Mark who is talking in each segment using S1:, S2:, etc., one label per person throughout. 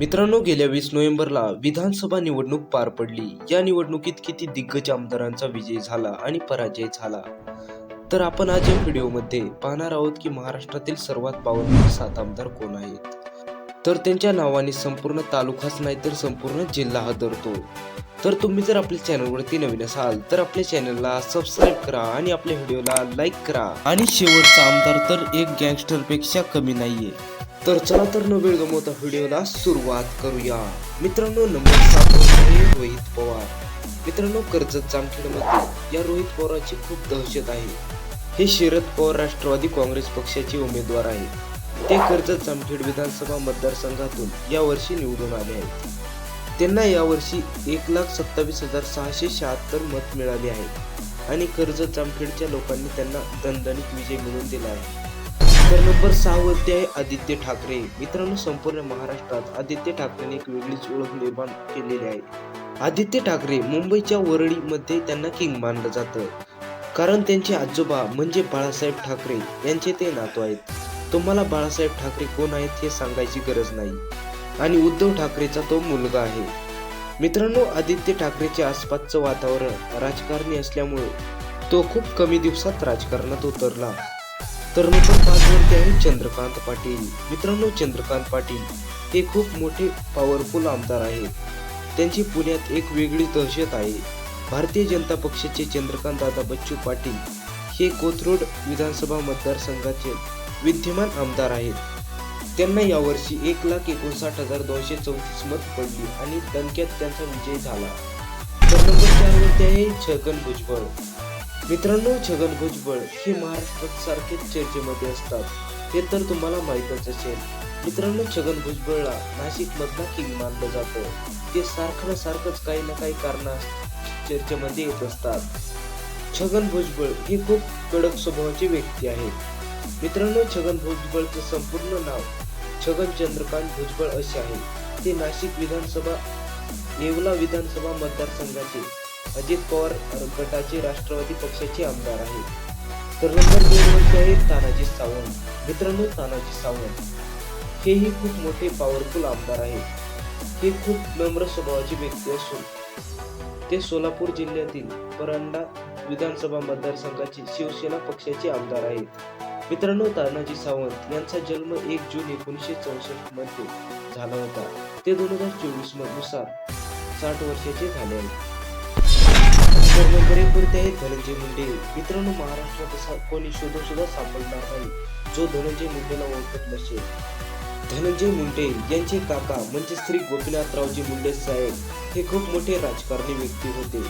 S1: मित्रांनो गेल्या वीस नोव्हेंबरला विधानसभा निवडणूक पार पडली. या निवडणुकीत किती दिग्गज आमदारांचा विजय झाला आणि पराजय झाला? तर आपण आज या व्हिडिओमध्ये पाहणार आहोत की महाराष्ट्रातील सर्वात पावन सात आमदार कोण आहेत? तर त्यांच्या नावाने संपूर्ण तालुकाच नाही तर संपूर्ण जिल्हा हादरतो. तर तुम्ही जर आपल्या चॅनलवरती नवीन असाल तर आपल्या चॅनलला सबस्क्राईब करा आणि आपल्या व्हिडिओला लाईक करा. आणि शेवटचा आमदार तर एक गँगस्टरपेक्षा कमी नाहीये. तर चला तर न वेळ गमवता व्हिडिओला सुरुवात करूया. मित्रांनो नंबर सात रोहित पवार. मित्रांनो कर्जत जामखेडमध्ये या रोहित पवारांची खूप दहशत आहे. हे शरद पवार राष्ट्रवादी काँग्रेस पक्षाचे उमेदवार आहेत. ते कर्जत जामखेड विधानसभा मतदारसंघातून यावर्षी निवडून आले आहेत. त्यांना यावर्षी एक लाख सत्तावीस हजार सहाशे शहात्तर मत मिळाले आहेत आणि कर्जत जामखेडच्या लोकांनी त्यांना दणदणीत विजय मिळवून दिला आहे. तर नंबर सहावरती आहे आदित्य ठाकरे. मित्रांनो संपूर्ण महाराष्ट्रात आदित्य ठाकरेने एक वेगळीच ओळख निर्माण केलेली आहे. आदित्य ठाकरे मुंबईच्या वरळीमध्ये त्यांना किंग मानलं जातं. कारण त्यांचे आजोबा म्हणजे बाळासाहेब ठाकरे यांचे ते नातू आहेत. तुम्हाला बाळासाहेब ठाकरे कोण आहेत हे सांगायची गरज नाही. आणि उद्धव ठाकरेचा तो मुलगा आहे. मित्रांनो आदित्य ठाकरेच्या आसपासचं वातावरण राजकारणी असल्यामुळे तो खूप कमी दिवसात राजकारणात उतरला. तर नंबर पाचवरती आहे चंद्रकांत पाटील. मित्रांनो चंद्रकांत पाटील हे खूप मोठे पॉवरफुल आमदार आहेत. त्यांची पुण्यात एक वेगळी दहशत आहे. भारतीय जनता पक्षाचे चंद्रकांत दादा बच्चू पाटील हे कोथरूड विधानसभा मतदारसंघाचे विद्यमान आमदार आहेत. त्यांना यावर्षी एक लाख एकोणसाठ हजार दोनशे चौतीस मत पडली आणि दणक्यात त्यांचा विजय झाला. तर नंबर चारवरती आहे छगन भुजबळ. मित्रांनो छगन भुजबळ हे महाराष्ट्रात सारखेच चर्चेमध्ये असतात. हे तर तुम्हाला माहीतच असेल. मित्रांनो छगन भुजबळला नाशिक मधला किंग मानलं जातं. ते सारखं सारखंच काही ना काही कारणा चर्चेमध्ये येत असतात. छगन भुजबळ हे खूप कडक स्वभावाचे व्यक्ती आहेत. मित्रांनो छगन भुजबळचं संपूर्ण नाव छगन चंद्रकांत भुजबळ असे आहे. ते नाशिक विधानसभा येवला विधानसभा मतदारसंघाचे अजित पवार गटाचे राष्ट्रवादी पक्षाचे आमदार आहेत. तर नंबर दोन वरती आहे तानाजी सावंत. मित्रांनो तानाजी सावंत. हेही खूप मोठे पॉवरफुल आमदार आहेत. हे खूप नम्र स्वभावाची व्यक्ती असून ते सोलापूर जिल्ह्यातील परांडा विधानसभा मतदारसंघाचे शिवसेना पक्षाचे आमदार आहेत. मित्रांनो तानाजी सावंत यांचा जन्म एक जून एकोणीसशे चौसष्टमध्ये झाला होता. ते दोन हजार चोवीसनुसार साठ वर्षाचे झाले आहेत तर आहे धनंजय मुंडे. मित्रांनो महाराष्ट्रात असा कोणी शोधून सुद्धा सापडणार नाही जो धनंजय मुंडेला ओळखत नसेल. धनंजय मुंडे यांचे काका म्हणजे श्री गोपीनाथरावजी मुंडे साहेब हे खूप मोठे राजकारणी व्यक्ती होते.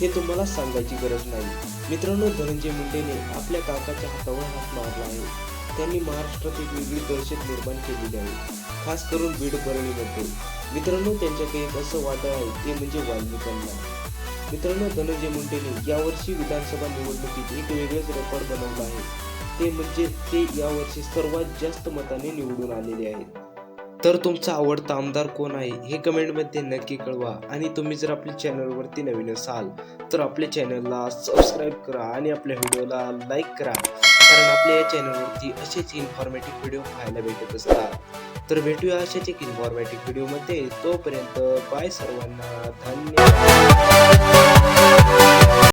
S1: हे तुम्हाला सांगायची गरज नाही. मित्रांनो धनंजय मुंडेने आपल्या काकाच्या हातावर हात मारला आहे. त्यांनी महाराष्ट्रात एक वेगळी दहशत निर्माण केलेली आहे खास करून बीड परळीमध्ये. मित्रांनो त्यांच्याकडे एक असं वादळ आहे ते म्हणजे वाल्मिकांना. मित्रांनो धनंजय मुंडेने यावर्षी विधानसभा निवडणुकीत एक वेगळेच रेकॉर्ड बनवला आहे. ते म्हणजे ते यावर्षी सर्वात जास्त मताने निवडून आलेले आहेत. तर तुमचा आवडता आमदार कोण आहे हे कमेंटमध्ये नक्की कळवा. आणि तुम्ही जर आपल्या चॅनलवरती नवीन असाल तर आपल्या चॅनलला सबस्क्राईब करा आणि आपल्या व्हिडिओला लाईक करा. कारण आपल्या या चॅनलवरती असेच इन्फॉर्मेटिव्ह व्हिडिओ पाहायला भेटत असतात. तर भेटूया अशाच एक इन्फॉर्मेटिव्ह व्हिडिओमध्ये तोपर्यंत बाय सर्वांना. धन्यवाद.